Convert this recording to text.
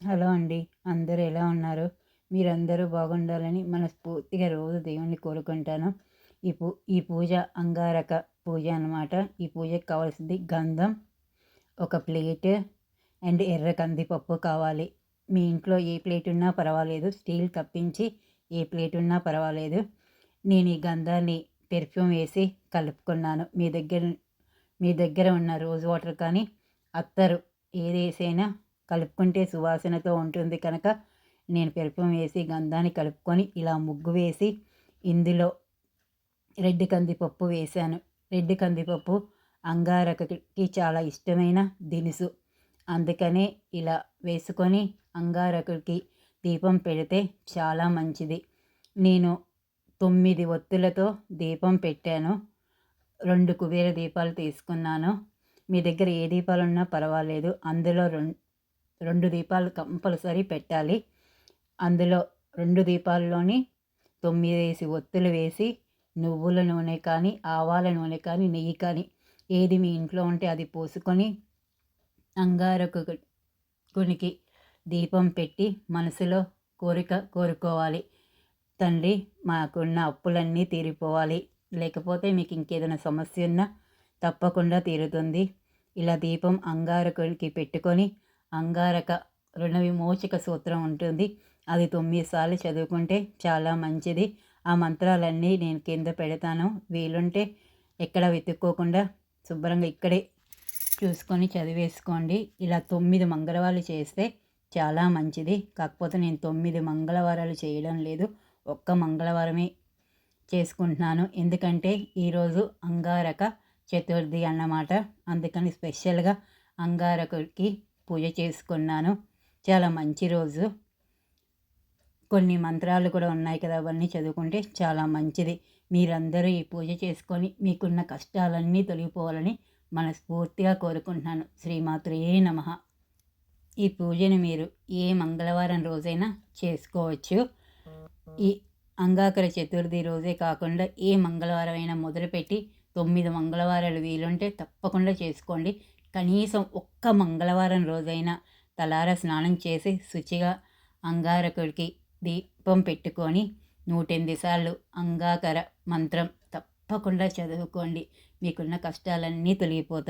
Hello అండి. అందరూ ఎలా ఉన్నారు? మీరందరూ బాగుండాలని మనస్ఫూర్తిగా రోజు దేవుణ్ణి కోరుకుంటాను. ఈ పూ ఈ పూజ అంగారక పూజ అనమాట ఈ పూజకి కావాల్సింది గంధం ఒక ప్లేట్ అండ్ ఎర్ర కందిపప్పు కావాలి. మీ ఇంట్లో ఏ ప్లేట్ ఉన్నా పర్వాలేదు. స్టీల్ తప్పించి ఏ ప్లేట్ ఉన్నా పర్వాలేదు. నేను ఈ గంధాన్ని పెర్ఫ్యూమ్ వేసి కలుపుకున్నాను. మీ దగ్గర మీ దగ్గర ఉన్న రోజ్ వాటర్ కానీ అత్తరు ఏదేసైనా కలుపుకుంటే సువాసనతో ఉంటుంది కనుక నేను పెరుపం వేసి గంధాన్ని కలుపుకొని ఇలా ముగ్గు వేసి ఇందులో రెడ్డి కందిపప్పు వేశాను. రెడ్డి కందిపప్పు అంగారకకి చాలా ఇష్టమైన దినుసు. అందుకనే ఇలా వేసుకొని అంగారకుడికి దీపం పెడితే చాలా మంచిది. నేను తొమ్మిది ఒత్తులతో దీపం పెట్టాను. రెండు కుబేర దీపాలు తీసుకున్నాను. మీ దగ్గర ఏ దీపాలు ఉన్నా పర్వాలేదు. అందులో రెండు రెండు దీపాలు కంపల్సరీ పెట్టాలి. అందులో రెండు దీపాల్లోని వేసి ఒత్తులు వేసి నువ్వుల నూనె కానీ ఆవాల నూనె కానీ నెయ్యి కానీ ఏది మీ ఇంట్లో ఉంటే అది పోసుకొని అంగారకునికి దీపం పెట్టి మనసులో కోరిక కోరుకోవాలి. తండ్రి మాకున్న అప్పులన్నీ తీరిపోవాలి. లేకపోతే మీకు ఇంకేదైనా సమస్య ఉన్నా తప్పకుండా తీరుతుంది. ఇలా దీపం అంగారకుడికి పెట్టుకొని అంగారక రుణ విమోచక సూత్రం ఉంటుంది. అది తొమ్మిది సార్లు చదువుకుంటే చాలా మంచిది. ఆ మంత్రాలన్నీ నేను కింద పెడతాను. వీలుంటే ఎక్కడ వెతుక్కోకుండా శుభ్రంగా ఇక్కడే చూసుకొని చదివేసుకోండి. ఇలా తొమ్మిది మంగళవారాలు చేస్తే చాలా మంచిది. కాకపోతే నేను తొమ్మిది మంగళవారాలు చేయడం లేదు. ఒక్క మంగళవారమే చేసుకుంటున్నాను. ఎందుకంటే ఈరోజు అంగారక చతుర్థి అన్నమాట. అందుకని స్పెషల్గా అంగారకుడికి పూజ చేసుకున్నాను. చాలా మంచి రోజు. కొన్ని మంత్రాలు కూడా ఉన్నాయి కదా అవన్నీ చదువుకుంటే చాలా మంచిది. మీరందరూ ఈ పూజ చేసుకొని మీకున్న కష్టాలన్నీ తొలగిపోవాలని మనస్ఫూర్తిగా కోరుకుంటున్నాను. శ్రీమాతృయే నమ. ఈ పూజను మీరు ఏ మంగళవారం రోజైనా చేసుకోవచ్చు. ఈ అంగాకర చతుర్థి రోజే కాకుండా ఏ మంగళవారం అయినా మొదలుపెట్టి తొమ్మిది మంగళవారాలు వీలుంటే తప్పకుండా చేసుకోండి. కనీసం ఒక్క మంగళవారం రోజైనా తలార స్నానం చేసి శుచిగా అంగారకుడికి దీపం పెట్టుకొని నూటెనిమిది సార్లు అంగాకర మంత్రం తప్పకుండా చదువుకోండి. మీకున్న కష్టాలన్నీ తొలగిపోతాయి.